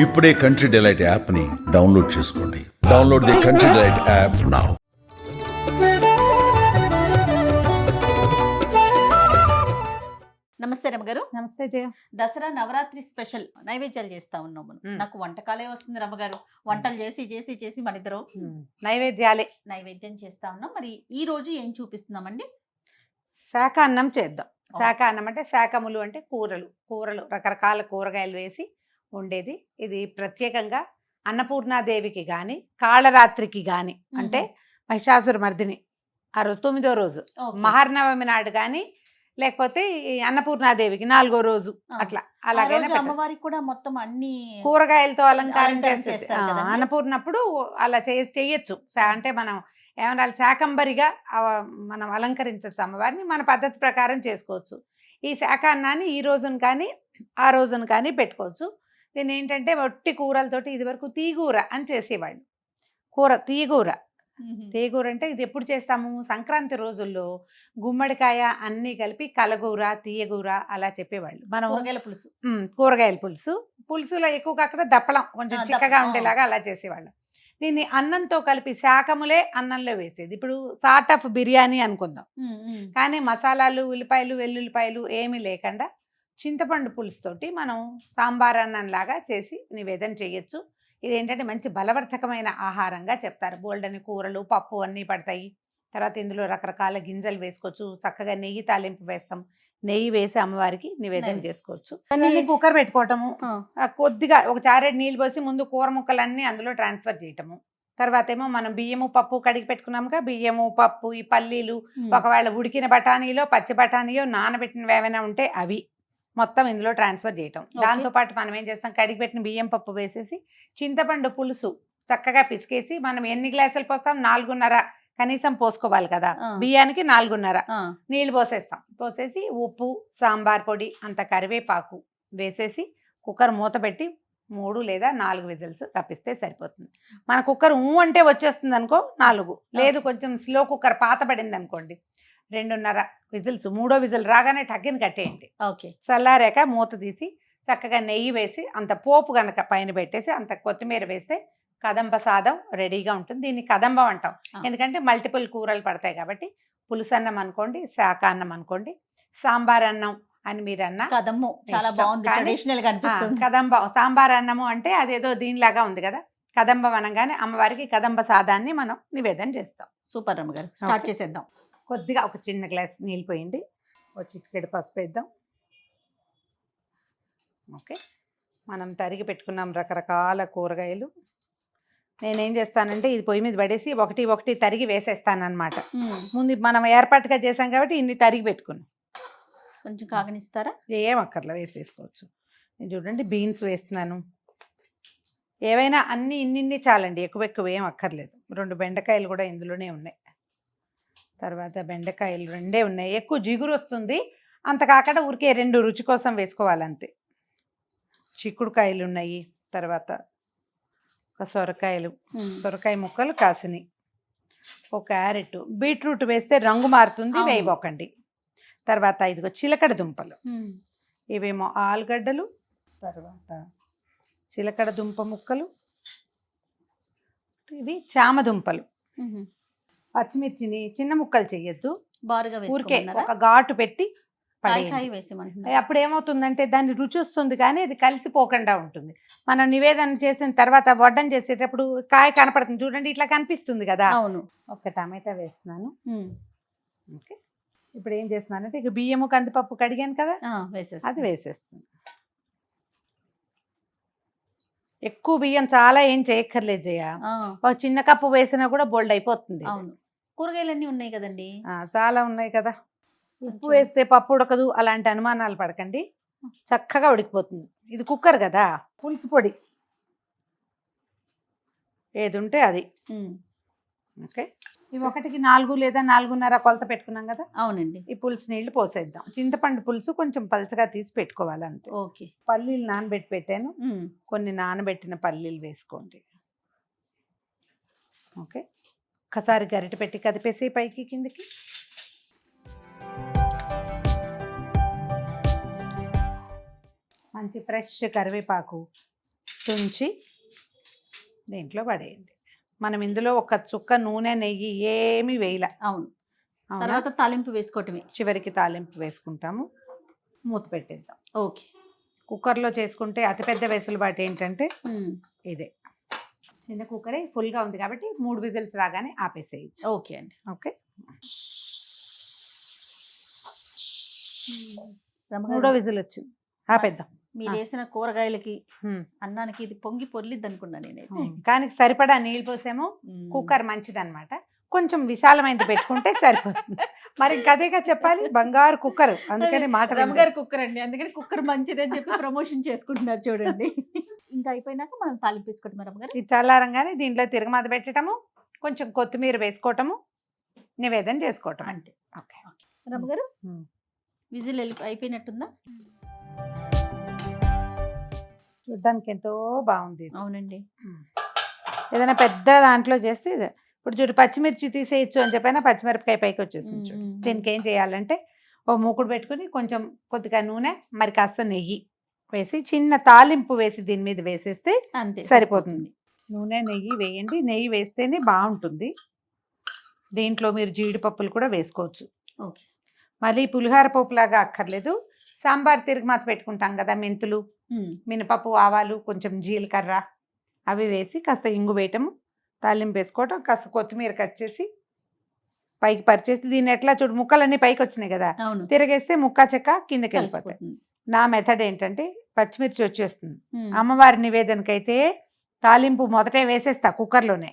ఇప్పుడే country delight యాప్ని download చేసుకోండి. Download the country delight app now నమస్తే రమ్మగారు. నమస్తే జయ. దసరా నవరాత్రి స్పెషల్ నైవేద్యాలు చేస్తా ఉన్నాం మనం. మ్మ్. నాకు వంటకాలే వస్తుంది రమ్మగారు. వంటలు చేసి చేసి చేసి మన ఇద్దరం నైవేద్యాలే. నైవేద్యం చేస్తా ఉన్నాం. మరి ఈ రోజు ఏం చూపిస్తున్నామండి? శాఖ అన్నం చేద్దాం. శాఖ అన్నం అంటే శాఖములు అంటే కూరలు. కూరలు. రకరకాల కూరగాయలు వేసి ఉండేది ఇది ప్రత్యేకంగా అన్నపూర్ణాదేవికి కానీ కాళరాత్రికి కానీ అంటే మహిషాసుర మర్దిని ఆ రోజు తొమ్మిదో రోజు. మహర్నవమి నాడు కానీ లేకపోతే ఈ అన్నపూర్ణాదేవికి నాలుగో రోజు. అట్లా పెట్టచ్చు. అమ్మవారికి కూడా మొత్తం అన్ని కూరగాయలతో అలంకారం. చేస్తారు? అన్నపూర్ణప్పుడు అలా చేయ చేయొచ్చు అంటే మనం ఏమన్నా శాకంబరిగా మనం అలంకరించవచ్చు అమ్మవారిని మన పద్ధతి ప్రకారం చేసుకోవచ్చు ఈ శాకాన్నాన్ని ఈ రోజున కానీ ఆ రోజున కానీ పెట్టుకోవచ్చు దీని ఏంటంటే ఒట్టి కూరలతోటి ఇది వరకు తీగూర అని చేసేవాళ్ళు. కూర తీగూర. తీగూర అంటే ఇది ఎప్పుడు చేస్తాము? సంక్రాంతి రోజుల్లో గుమ్మడికాయ అన్నీ కలిపి కలగూర తీయగూర అలా చెప్పేవాళ్ళు. మనం కూరగాయల పులుసు. కూరగాయల పులుసు. పులుసులో ఎక్కువగా అక్కడ దప్పలం కొంచెం చిక్కగా. ఉండేలాగా అలా చేసేవాళ్ళం. దీన్ని అన్నంతో కలిపి శాకములే అన్నంలో వేసేది. ఇప్పుడు సార్ట్ ఆఫ్ బిర్యానీ అనుకుందాం. కానీ మసాలాలు ఉల్లిపాయలు వెల్లుల్లిపాయలు ఏమీ లేకుండా చింతపండు పులుసుతోటి మనం సాంబార్ అన్నంలాగా చేసి నివేదన చేయొచ్చు. ఇదేంటంటే మంచి బలవర్ధకమైన ఆహారంగా చెప్తారు. బోల్డని కూరలు పప్పు అన్నీ పడతాయి. తర్వాత ఇందులో రకరకాల గింజలు వేసుకోవచ్చు. చక్కగా నెయ్యి తాలింపు వేస్తాం. నెయ్యి వేసి అమ్మవారికి నివేదన. చేసుకోవచ్చు. కానీ- కుక్కర్ పెట్టుకోవటము కొద్దిగా ఒక చారెడ్ నీళ్ళు పోసి ముందు కూర ముక్కలన్నీ అందులో ట్రాన్స్ఫర్ చేయటము. తర్వాత ఏమో మనం బియ్యము పప్పు కడిగి పెట్టుకున్నాముగా బియ్యము పప్పు ఈ పల్లీలు. ఒకవేళ ఉడికిన బఠానీలో పచ్చి బఠానీయో నానబెట్టినవి ఏమైనా ఉంటే అవి. మొత్తం ఇందులో ట్రాన్స్ఫర్ చేయటం. ఓకే. దాంతో పాటు మనం ఏం చేస్తాం? కడిగి పెట్టిన బియ్యం పప్పు వేసేసి చింతపండు పులుసు చక్కగా పిసికేసి మనం ఎన్ని గ్లాసులు పోస్తాం? నాలుగున్నర కనీసం పోసుకోవాలి కదా. బియ్యానికి నాలుగున్నర. నీళ్ళు పోసేస్తాం. పోసేసి ఉప్పు సాంబార్ పొడి అంత కరివేపాకు వేసేసి కుక్కర్ మూత పెట్టి మూడు లేదా నాలుగు విజిల్స్ రప్పిస్తే సరిపోతుంది. మన కుక్కర్ ఊ అంటే వచ్చేస్తుంది అనుకో నాలుగు. లేదు కొంచెం స్లో కుక్కర్ పాత పడింది అనుకోండి రెండున్నర విజిల్స్ మూడో విజిల్ రాగానే టగ్గిని కట్టేయండి. ఓకే. చల్లారాక మూత తీసి చక్కగా నెయ్యి వేసి అంత పోపు గనక పైన పెట్టేసి అంత కొత్తిమీర వేస్తే కదంబ సాదం రెడీగా ఉంటుంది. దీన్ని కదంబం అంటాం. ఎందుకంటే మల్టిపుల్ కూరలు పడతాయి కాబట్టి పులుసు అన్నం అనుకోండి శాఖ అన్నం అనుకోండి సాంబార్ అన్నం అని మీరు అన్న కదమ్ము చాలా. బాగుంది. ట్రెడిషనల్గా అనిపిస్తుంది. కదంబం సాంబార్ అన్నము అంటే అదేదో దీనిలాగా ఉంది కదా. కదంబం అనగానే అమ్మవారికి కదంబ సాదాన్ని మనం నివేదన చేస్తాం. సూపర్ రమ్మగారు స్టార్ట్. చేసేద్దాం. కొద్దిగా ఒక చిన్న గ్లాస్ నీళ్ళు పోయండి. ఒక చిటికెడు పసుపు వేద్దాం. ఓకే. మనం తరిగి పెట్టుకున్నాం రకరకాల కూరగాయలు. నేనేం చేస్తానంటే ఇది పొయ్యి మీద పడేసి ఒకటి ఒకటి తరిగి వేసేస్తానన్నమాట. మ్మ్. ముందు మనం ఏర్పాటుగా చేసాం కాబట్టి ఇన్ని తరిగి పెట్టుకున్నాం. కొంచెం కాగనిస్తారా? ఏం అక్కర్లా వేసేసుకోవచ్చు. నేను చూడండి బీన్స్ వేస్తున్నాను. ఏవైనా అన్ని ఇన్నిన్ని చాలండి ఎక్కువ ఎక్కువ ఏం అక్కర్లేదు. రెండు బెండకాయలు కూడా ఇందులోనే ఉన్నాయి. తర్వాత బెండకాయలు రెండే ఉన్నాయి ఎక్కువ జిగురు వస్తుంది అంత కాకుండా ఊరికే రెండు రుచి కోసం వేసుకోవాలంతే చిక్కుడుకాయలు ఉన్నాయి తర్వాత ఒక సొరకాయలు. సొరకాయ ముక్కలు కాసినాయి ఒక క్యారెట్ బీట్రూట్ వేస్తే రంగు మారుతుంది. వేయబోకండి తర్వాత ఇదిగో చిలకడ దుంపలు. ఇవేమో ఆలుగడ్డలు తర్వాత చిలకడ దుంప ముక్కలు ఇవి చామ దుంపలు. పచ్చిమిర్చిని చిన్న ముక్కలు చెయ్యొద్దు. బారుగా ఊరికే ఒక ఘాటు పెట్టి అప్పుడు ఏమవుతుందంటే దాన్ని రుచి వస్తుంది కానీ అది కలిసిపోకుండా ఉంటుంది. మనం నివేదన చేసిన తర్వాత వడ్డం చేసేటప్పుడు కాయ కనపడుతుంది. చూడండి ఇట్లా కనిపిస్తుంది కదా. అవును. ఒక టమాటా వేస్తున్నాను. ఓకే. ఇప్పుడు ఏం చేస్తున్నానంటే ఇక బియ్యము కందిపప్పు కడిగాను కదా. అది వేసేస్తుంది ఎక్కువ బియ్యం చాలా ఏం చేయక్కర్లేదు జయ. ఒక చిన్న కప్పు వేసినా కూడా బోల్డ్ అయిపోతుంది. అవును. కూరగాయలన్నీ ఉన్నాయి కదండి. చాలా ఉన్నాయి కదా. ఉప్పు. వేస్తే పప్పు ఉడకదు అలాంటి అనుమానాలు పడకండి. చక్కగా ఉడికిపోతుంది. ఇది కుక్కర్ కదా పులుసు పొడి. ఏది ఉంటే అది. ఓకే. ఇవి ఒకటికి నాలుగు లేదా నాలుగున్నర కొలత పెట్టుకున్నాం కదా. అవునండి. ఈ పులుసు నీళ్ళు పోసేద్దాం. చింతపండు పులుసు కొంచెం పలచగా తీసి పెట్టుకోవాలి అంతే. ఓకే. పల్లీలు నానబెట్టి పెట్టాను. కొన్ని నానబెట్టిన పల్లీలు వేసుకోండి. ఓకే. ఒకసారి గరిటె పెట్టి కదిపేసి పైకి కిందికి. మంచి ఫ్రెష్ కరివేపాకు తుంచి దీంట్లో పడేయండి. మనం ఇందులో ఒక చుక్క నూనె నెయ్యి ఏమీ వేయలే. అవును? తర్వాత తాలింపు వేసుకోవటమే. చివరికి తాలింపు వేసుకుంటాము. మూత పెట్టేద్దాం. ఓకే. కుక్కర్లో చేసుకుంటే అతిపెద్ద వెసులుబాటు ఏంటంటే ఇదే. చిన్న కుక్కరే ఫుల్గా ఉంది కాబట్టి మూడు విజిల్స్ రాగానే ఆపేసేయచ్చు. ఓకే అండి. ఓకే? రమగారు, మూడో విజిల్ వచ్చింది. ఆపేద్దాం. మీరు. వేసిన కూరగాయలకి. అన్నానికి ఇది పొంగి పొర్లిద్ది అనుకున్నా నేనైతే. కానీ సరిపడా నీళ్ళు పోసేమో. కుక్కర్ మంచిదన్నమాట. కొంచెం విశాలమైనది పెట్టుకుంటే సరిపోతుంది. మరి ఇంకా అదేగా చెప్పాలి? బంగారు కుక్కర్. అందుకని మాట రమగారు కుక్కర్ అండి అందుకని కుక్కర్ మంచిదని చెప్పి ప్రమోషన్ చేసుకుంటున్నారు చూడండి. ఇంకా అయిపోయినాక మనం తాలింపు వేసుకోవటం రమగారు ఇది చల్లారంగానే దీంట్లో తిరగమాత పెట్టడము కొంచెం కొత్తిమీర వేసుకోవటము నివేదన చేసుకోవటం. అంతే. ఓకే. రమగారు ఉమ్. విజిల్ అయిపోయినట్టుందా? చూడ్డానికి ఎంతో బాగుంది. అవునండి. ఏదైనా పెద్ద దాంట్లో చేస్తే ఇప్పుడు చూడు పచ్చిమిర్చి తీసేయచ్చు అని చెప్పైనా పచ్చిమిరపకాయ పైకి వచ్చేసింది చూడు. దీనికి ఏం చేయాలంటే ఓ మూకుడు పెట్టుకుని కొంచెం కొద్దిగా నూనె మరి కాస్త నెయ్యి. వేసి చిన్న తాలింపు వేసి దీని మీద వేసేస్తే అంతే సరిపోతుంది. నూనె నెయ్యి వేయండి. నెయ్యి వేస్తేనే బాగుంటుంది. దీంట్లో మీరు జీడిపప్పులు కూడా వేసుకోవచ్చు. ఓకే. మళ్ళీ పులిహార పప్పులాగా అక్కర్లేదు. సాంబార్ తిరుగుమాత పెట్టుకుంటాం కదా మెంతులు మినపప్పు ఆవాలు కొంచెం జీలకర్ర అవి వేసి కాస్త ఇంగు వేయటము తాలింపు వేసుకోవటం కాస్త కొత్తిమీర కట్ చేసి పైకి పరిచేసి దీన్ని ఎట్లా చూడు ముక్కలన్నీ పైకి వచ్చినాయి కదా. తిరిగేస్తే ముక్క చెక్క కిందకి వెళ్ళిపోతాయి. నా మెథడ్ ఏంటంటే పచ్చిమిర్చి వచ్చేస్తుంది. అమ్మవారి నివేదనకైతే తాలింపు మొదటే వేసేస్తా కుక్కర్లోనే.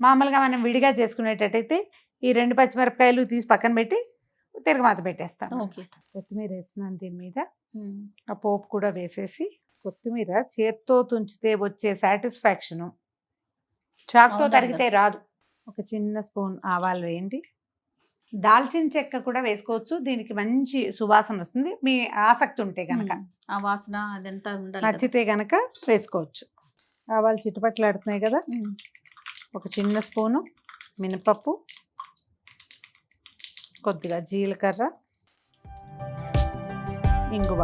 మామూలుగా మనం విడిగా చేసుకునేటట్టయితే ఈ రెండు పచ్చిమిరపకాయలు తీసి పక్కన పెట్టి తిరగమాత పెట్టేస్తాను ఓకే. కొత్తిమీర వేస్తున్నాను దీని మీద. ఆ పోపు కూడా వేసేసి కొత్తిమీర చేత్తో తుంచితే వచ్చే సాటిస్ఫాక్షను చాక్తో తరిగితే రాదు. ఒక చిన్న స్పూన్ ఆవాలు వేయండి. దాల్చిన చెక్క కూడా వేసుకోవచ్చు. దీనికి మంచి సువాసన వస్తుంది. మీ ఆసక్తి ఉంటే గనక. ఉమ్, ఆ వాసన అదంతా ఉండాలి కదా. నచ్చితే గనక వేసుకోవచ్చు. ఆవాలు చిట్టుపట్లాడుతున్నాయి కదా. ఉమ్, ఒక చిన్న స్పూను మినపప్పు కొద్దిగా జీలకర్ర ఇంగువ.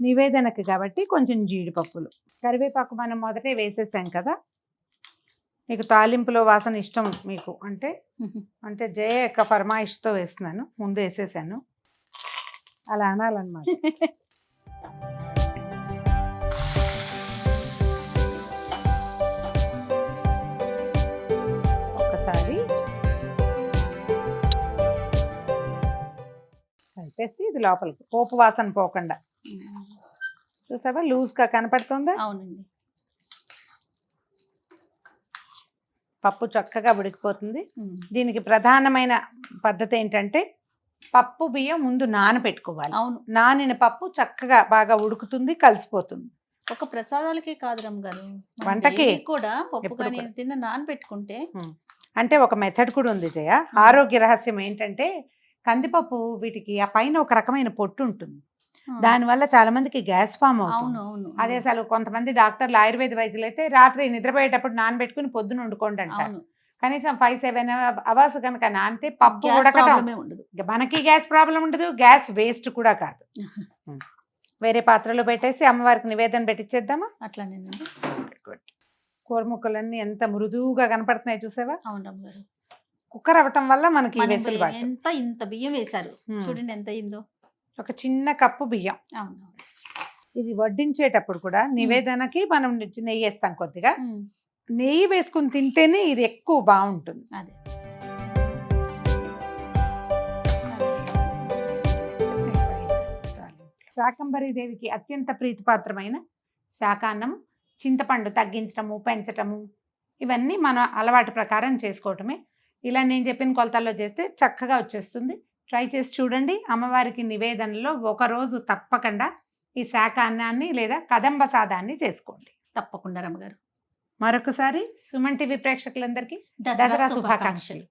నివేదనకి కాబట్టి కొంచెం జీడిపప్పులు. కరివేపాకు మనం మొదటే వేసేసాం కదా. మీకు తాలింపులో వాసన ఇష్టం మీకు అంటే అంటే జయ యొక్క ఫర్మాయిష్తో వేస్తున్నాను ముందు వేసేసాను. అలా అనాలన్నమాట. ఒక్కసారి. కలిపేసి ఇది లోపలికి. పోపు వాసన పోకుండా. చూసావా? లూజ్గా కనపడుతుందా? అవునండి. పప్పు చక్కగా ఉడికిపోతుంది. దీనికి ప్రధానమైన పద్ధతి ఏంటంటే పప్పు బియ్యం ముందు నానబెట్టుకోవాలి అవును. నానిన పప్పు చక్కగా బాగా ఉడుకుతుంది కలిసిపోతుంది. ఒక ప్రసాదాలకే కాదు రమ్ గారు వంటకి. కూడా పప్పు కానీ. తిన్న నానబెట్టుకుంటే అంటే ఒక మెథడ్ కూడా ఉంది జయ. ఆరోగ్య రహస్యం ఏంటంటే కందిపప్పు వీటికి ఆ పైన ఒక రకమైన పొట్టు ఉంటుంది. దానివల్ల చాలా మందికి గ్యాస్ ఫామ్ అవును అవుతుంది. అవును అదే అసలు కొంతమంది డాక్టర్లు ఆయుర్వేద వైద్యులు అయితే రాత్రి నిద్రపోయేటప్పుడు నానబెట్టుకుని పొద్దున వండుకోండి అంటారు అవును. కనీసం ఫైవ్ సెవెన్ అవర్స్ కనుక నానితే పప్పు ఉడకటం మనకి గ్యాస్ ప్రాబ్లం ఉండదు గ్యాస్ వేస్ట్ కూడా కాదు. వేరే పాత్రలో పెట్టేసి అమ్మవారికి నివేదన పెట్టించేద్దామా అట్లానేనండి కూర ముక్కలన్నీ ఎంత మృదువుగా కనపడుతున్నాయి చూసావా? గారు కుక్కర్ అవ్వటం వల్ల మనకి ఎంత ఇంత బియ్యం వేశారు. చూడండి ఎంత అయిందో. ఒక చిన్న కప్పు బియ్యం. అవును ఇది వడ్డించేటప్పుడు కూడా నివేదనకి మనం నెయ్యి వేస్తాం కొద్దిగా. నెయ్యి వేసుకుని తింటేనే ఇది ఎక్కువ బాగుంటుంది. అదే. శాకంబరి దేవికి అత్యంత ప్రీతిపాత్రమైన శాకాన్నం చింతపండు తగ్గించటము పెంచటము ఇవన్నీ మన అలవాటు ప్రకారం చేసుకోవటమే. ఇలా నేను చెప్పిన కొలతల్లో చేస్తే చక్కగా వచ్చేస్తుంది. ట్రై చేసి చూడండి. అమ్మవారికి నివేదనలో ఒకరోజు తప్పకుండా ఈ శాకాన్నాన్ని లేదా కదంబ సాదాన్ని చేసుకోండి. తప్పకుండా రమ్మగారు. మరొకసారి సుమన్ టీవీ ప్రేక్షకులందరికీ దసరా శుభాకాంక్షలు.